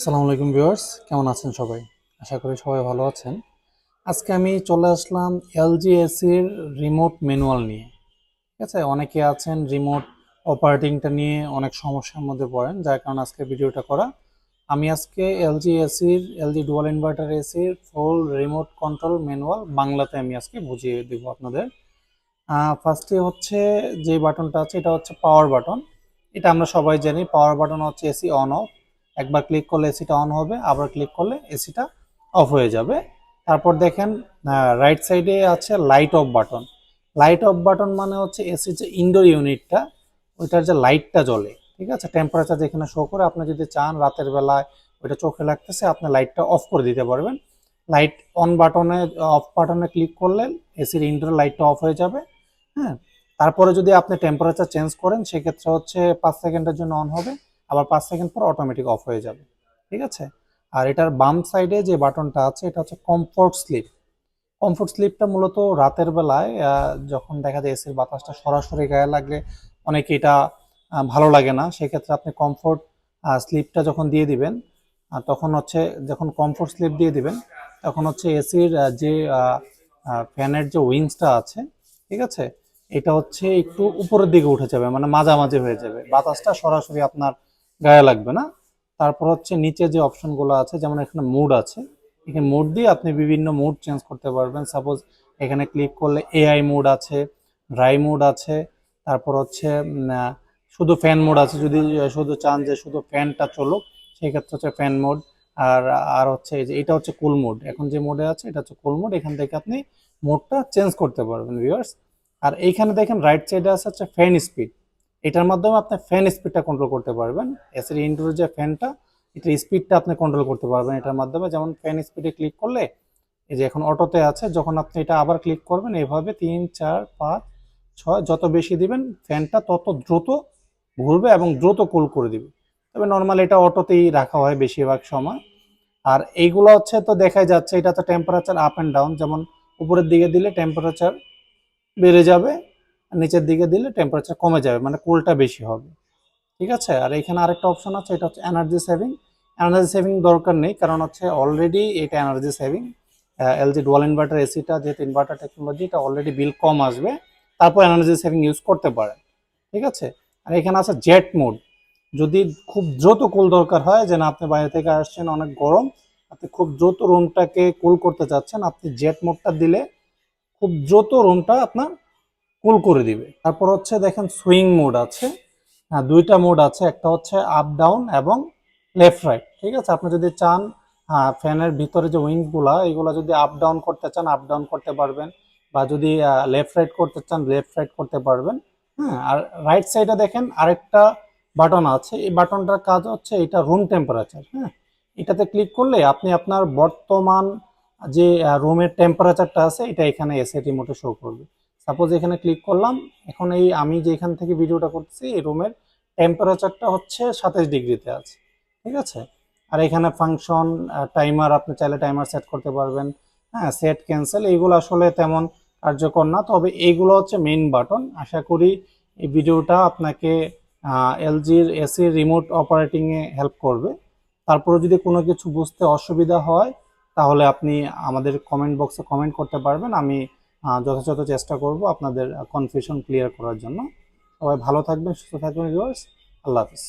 আসসালামু আলাইকুম ভিউয়ার্স, কেমন আছেন সবাই? আশা করি সবাই ভালো আছেন। আজকে আমি চলে আসলাম এলজি এসির রিমোট ম্যানুয়াল নিয়ে। ঠিক আছে, অনেকে আছেন রিমোট অপারেটিংটা নিয়ে অনেক সমস্যার মধ্যে পড়েন, যার কারণে আজকে ভিডিওটা করা। আমি আজকে এলজি এসির এলজি ডুয়াল ইনভার্টার এসির ফুল রিমোট কন্ট্রোল ম্যানুয়াল বাংলাতে আমি আজকে বুঝিয়ে দেবো আপনাদের। ফার্স্টে হচ্ছে যে বাটনটা আছে, এটা হচ্ছে পাওয়ার বাটন এটা আমরা সবাই জানি পাওয়ার বাটন হচ্ছে এসি অন অফ একবার ক্লিক করলে এসিটা অন হবে, আবার ক্লিক করলে এসিটা অফ হয়ে যাবে। তারপর দেখেন রাইট সাইডে আছে light off button light off button মানে হচ্ছে এসির যে ইনডোর ইউনিটটা ওইটার যে লাইটটা জ্বলে, ঠিক আছে? টেম্পারেচার যেখানে শো করে, আপনি যদি চান রাতের বেলায় ওইটা চোখে লাগতেছে, আপনি লাইটটা অফ করে দিতে পারবেন। লাইট অন বাটনে অফ বাটনে ক্লিক করলে এসির ইনডোর লাইটটা অফ হয়ে যাবে হ্যাঁ? তারপরে যদি আপনি টেম্পারেচার চেঞ্জ করেন, সেক্ষেত্রে হচ্ছে পাঁচ সেকেন্ডের জন্য অন হবে। আবার পাঁচ সেকেন্ড পর অটোমেটিক অফ হয়ে যাবে। ঠিক আছে? আর এটার বাম সাইডে যে বাটনটা আছে, এটা হচ্ছে কমফোর্ট স্লিপ কমফোর্ট স্লিপটা মূলত রাতের বেলায় যখন দেখা যায় এসির বাতাসটা সরাসরি গায়ে লাগলে অনেকে এটা ভালো লাগে না। সেক্ষেত্রে আপনি কমফোর্ট স্লিপটা যখন দিয়ে দিবেন তখন হচ্ছে যখন কমফোর্ট স্লিপ দিয়ে দিবেন, তখন হচ্ছে এসির যে ফ্যানের যে উইংসটা আছে, ঠিক আছে? এটা হচ্ছে একটু উপরের দিকে উঠে যাবে মানে মাঝামাঝি হয়ে যাবে। বাতাসটা সরাসরি আপনার গায়ে লাগবে না। তারপর হচ্ছে নিচে যে অপশনগুলো আছে, যেমন এখানে মুড আছে। এখানে মুড দিয়ে আপনি বিভিন্ন মুড চেঞ্জ করতে পারবেন। সাপোজ এখানে ক্লিক করলে এআই মুড আছে ড্রাই মুড আছে, তারপর হচ্ছে শুধু ফ্যান মোড আছে। যদি শুধু চান যে শুধু ফ্যানটা চলুক সেক্ষেত্রে হচ্ছে ফ্যান মোড আর আর হচ্ছে এই যে, এটা হচ্ছে কুল মোড এখন যে মোডে আছে, এটা হচ্ছে কুল মোড এখান থেকে আপনি মোডটা চেঞ্জ করতে পারবেন ভিউয়ার্স আর এইখানে দেখেন রাইট সাইডে আছে হচ্ছে ফ্যান স্পিড এটার মাধ্যমে আপনি ফ্যান স্পিডটা কন্ট্রোল করতে পারবেন। এসির ইনডোর যে ফ্যানটা এটার স্পিডটা আপনি কন্ট্রোল করতে পারবেন এটার মাধ্যমে। যেমন ফ্যান স্পিডে ক্লিক করলে, এই যে এখন অটোতে আছে, যখন আপনি এটা আবার ক্লিক করবেন এইভাবে তিন, চার, পাঁচ, ছয়, যত বেশি দিবেন ফ্যানটা তত দ্রুত ঘুরবে এবং দ্রুত কুল করে দিবে। তবে নর্মাল এটা অটোতেই রাখা হয় বেশিরভাগ সময়। আর এইগুলো হচ্ছে তো দেখাই যাচ্ছে, এটা তো টেম্পারেচার আপ অ্যান্ড ডাউন যেমন উপরের দিকে দিলে টেম্পারেচার বেড়ে যাবে নিচের দিকে দিলে টেম্পারেচার কমে যাবে মানে কুলটা বেশি হবে। ঠিক আছে? আর এখানে আরেকটা অপশন আছে, এটা হচ্ছে এনার্জি সেভিং এনার্জি সেভিং দরকার নেই, কারণ হচ্ছে অলরেডি এটা energy saving LG dual inverter এসিটা যেহেতু ইনভার্টার টেকনোলজি এটা অলরেডি বিল কম আসবে। তারপর এনার্জি সেভিং ইউজ করতে পারেন ঠিক আছে? আর এখানে আছে জেট মোড যদি খুব দ্রুত কুল দরকার হয়, যে না, আপনি বাইরে থেকে আসছেন, অনেক গরম, আপনি খুব দ্রুত রুমটাকে কুল করতে চাচ্ছেন, আপনি জেট মোডটা দিলে খুব দ্রুত রুমটা আপনার কুল করে দিবে। তারপর হচ্ছে দেখেন সুইং মোড আছে। হ্যাঁ দুইটা মোড আছে। একটা হচ্ছে আপ ডাউন এবং লেফট রাইট ঠিক আছে? আপনি যদি চান হ্যাঁ ফ্যানের ভিতরে যে উইংসগুলা, এগুলো যদি আপ ডাউন করতে চান আপ ডাউন করতে পারবেন। বা যদি লেফট রাইট করতে চান লেফট রাইট করতে পারবেন। হ্যাঁ আর রাইট সাইডে দেখেন আরেকটা বাটন আছে। এই বাটনটার কাজ হচ্ছে এটা রুম টেম্পারেচার হ্যাঁ? এটাতে ক্লিক করলে আপনি আপনার বর্তমান যে রুমের টেম্পারেচারটা আছে, এটা এখানে এসে রিমোটে শো করবে। সাপোজ এখানে ক্লিক করলাম, এখন এই আমি যেখান থেকে ভিডিওটা করতেছি, এই রুমের টেম্পারেচারটা হচ্ছে সাতাশ ডিগ্রিতে আছে, ঠিক আছে? আর এখানে ফাংশন টাইমার আপনি চাইলে টাইমার সেট করতে পারবেন। হ্যাঁ সেট ক্যান্সেল এইগুলো আসলে তেমন কার্যকর না, তবে এইগুলো হচ্ছে মেইন বাটন আশা করি এই ভিডিওটা আপনাকে এলজির এসির রিমোট অপারেটিংয়ে হেল্প করবে। তারপরে যদি কোনো কিছু বুঝতে অসুবিধা হয়, তাহলে আপনি আমাদের কমেন্ট বক্সে কমেন্ট করতে পারবেন। আমি যথাযথ চেষ্টা করব আপনাদের কনফিউশন ক্লিয়ার করার জন্য। সবাই ভালো থাকবেন, সুস্থ থাকবেন ভিউয়ার্স আল্লাহ হাফিজ।